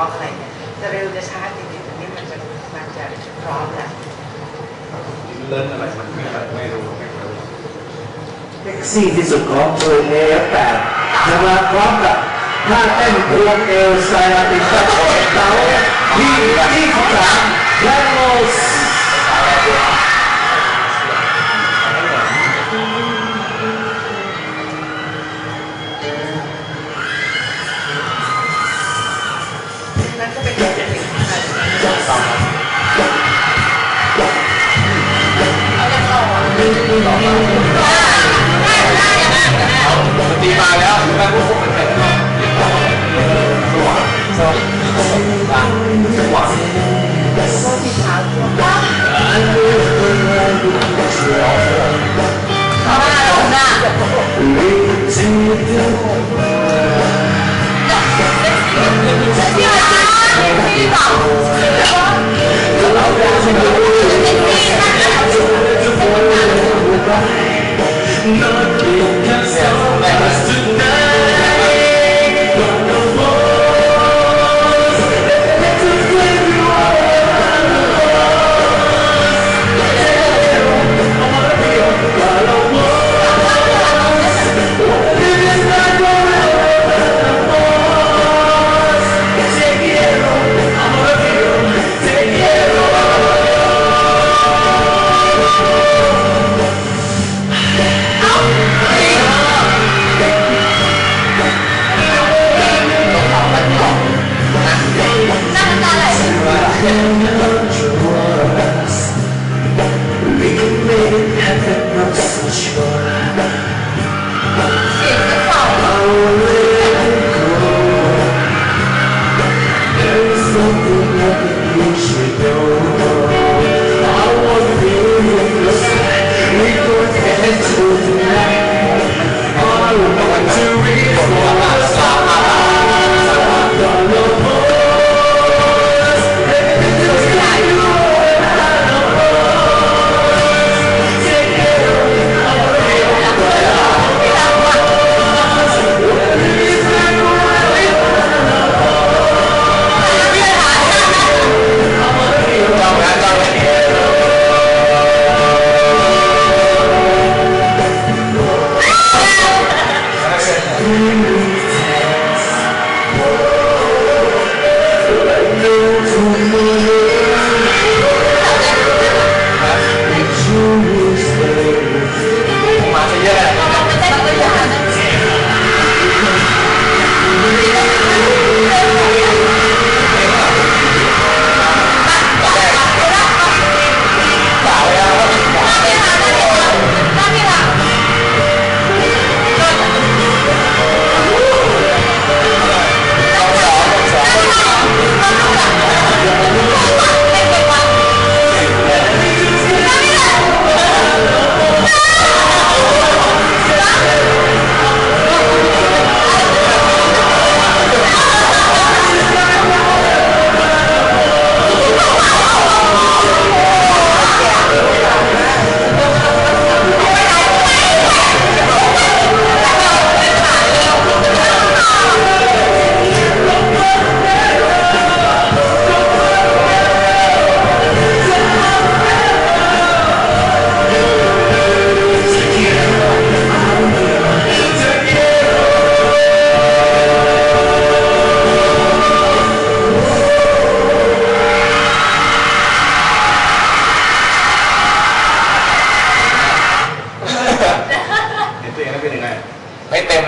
ร้องอะไรเนี่ยจะเร็วจะช้าจริงๆอันนี้มันจะมันจะพร้อมแหละเล่นอะไรมันไม่ไม่รู้ไม่รู้เซ็กซี่ที่สุดของตัวเอฟแปดจะมาพร้อมกับท่าเต้นพวงเอลไซอาติกาของเขาที่ที่สามแลโมส ตี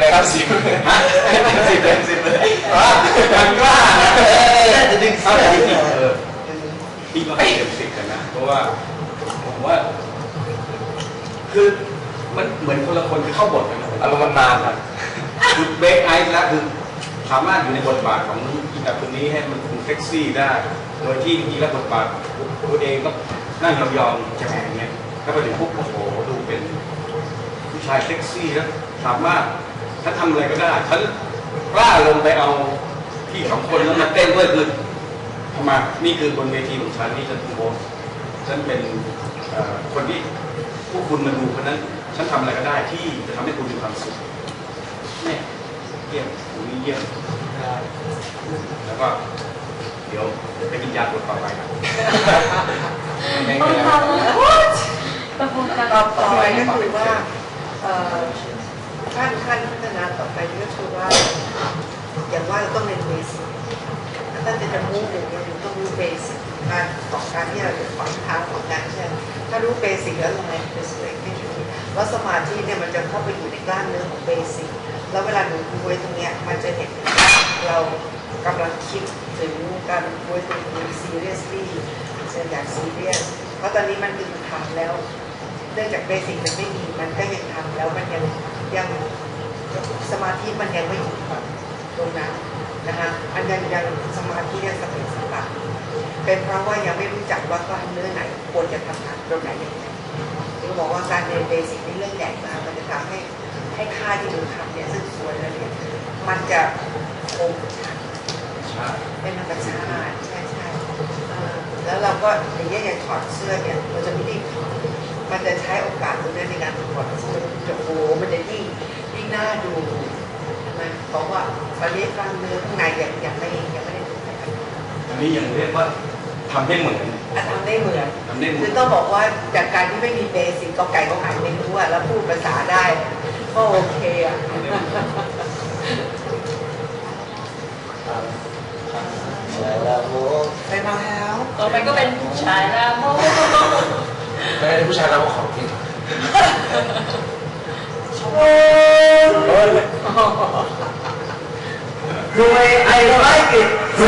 เต็มเลยครับสิบฮะสิบเลยสิบเลยว่ามันกล้าจะดึงเสื้อเออพี่ก็ให้เต็มสิบกันนะ เพราะว่าผมว่า คือมันเหมือนคนละคนคือเข้าบทกันอารมณ์มันนานครับคือเบคไอซ์แล้วคือสามารถอยู่ในบทบาทของอีแบบคนนี้ให้มันเป็นเซ็กซี่ได้ โดยที่จริงแล้วบทบาทตัวเองก็นั่งยองๆแฉะอย่างเงี้ยถ้าไปถึงปุ๊บโอ้โหดูเป็นผู้ชายเซ็กซี่แล้วสามารถ ถ้าทำอะไรก็ได้ฉันกล้าลงไปเอาพี่สองคนแล้วมาเต้นด้วยคือทำไมานี่คือบนเวทีของฉันนี่ฉันโบสฉันเป็นเอ่อคนที่พวกคุณมาดูคนนั้น ฉันทำอะไรก็ได้ที่จะทำให้คุณมีความสุขเนี่ยเยี่ยมตรงนี้เยี่ยมแล้วก็ เดี๋ยวไปกินยาปวดต่อไปครับไม่เป็นไรประมูลกันต่อต่อไปก็คือว่าเอ่อ ขั้นขั้นพัฒนาต่อไปก็คือว่าอย่างว่าเราต้องเรียนเบสิกถ้าจะจะมูฟเนี่ยเราต้องรู้เบสิกการของการที่เราจะฝังทางของการใช่ไหมถ้ารู้เบสิกแล้วยังไงเบสิกเองแล้วสมาธิเนี่ยมันจะเข้าไปอยู่ในกล้ามเนื้อของเบสิกแล้วเวลาหนูดูไว้ตรงเนี้ยมันจะเห็นเรากำลังคิดถึงการดูไว้ตรงนี้ seriously จะอยาก serious เพราะตอนนี้มันคือทำแล้ว เนื่องจากเบสิกมันไม่มีมันก็ยังทำแล้วมันยัง ยังสมาธิมันยังไม่ถึงตรงนั้นนะคะอันยังยังสมาธิยังสเปสสปะเป็นเพราะว่ายังไม่รู้จักว่ากล้ามเนื้อไหนควรจะทำงานตรงไหนยังไงถึงบอกว่าการเรียนเบสิกนี่เรื่องใหญ่มากมันจะทำให้ให้ค่าที่หนูทำเนี่ยซึ่งสวยแล้วเนี่ยมันจะคงใช่เป็นธรรมชาติใช่ใช่แล้วเราก็อย่างเงี้ยอย่างถอดเสื้อเนี่ยเราจะไม่ได้ถอดมันจะใช้โอกาสตรงนี้ในการถอดเสื้อจะโอ้มันจะยิ่ง น่าดูใช่ไหมเพราะว่าตอนนี้กล้ามเนื้อข้างในยังยังไม่ยังไม่ได้ถูกพัฒนาอันนี้ยังเรียกว่าทำให้เหมือนอะทำได้เหมือนทำได้เหมืคืออนต้องบอกว่าจากการที่ไม่มีเบสิกก็ไก่ก็หายไม่รู้อะแล้วพูดภาษาได้ก็โอเคอะแล้วโมไปมาแล้วต่อไปก็เป็นชายละโมไม่ได้ผู้ชายเราของจริง โดย I like it เฟ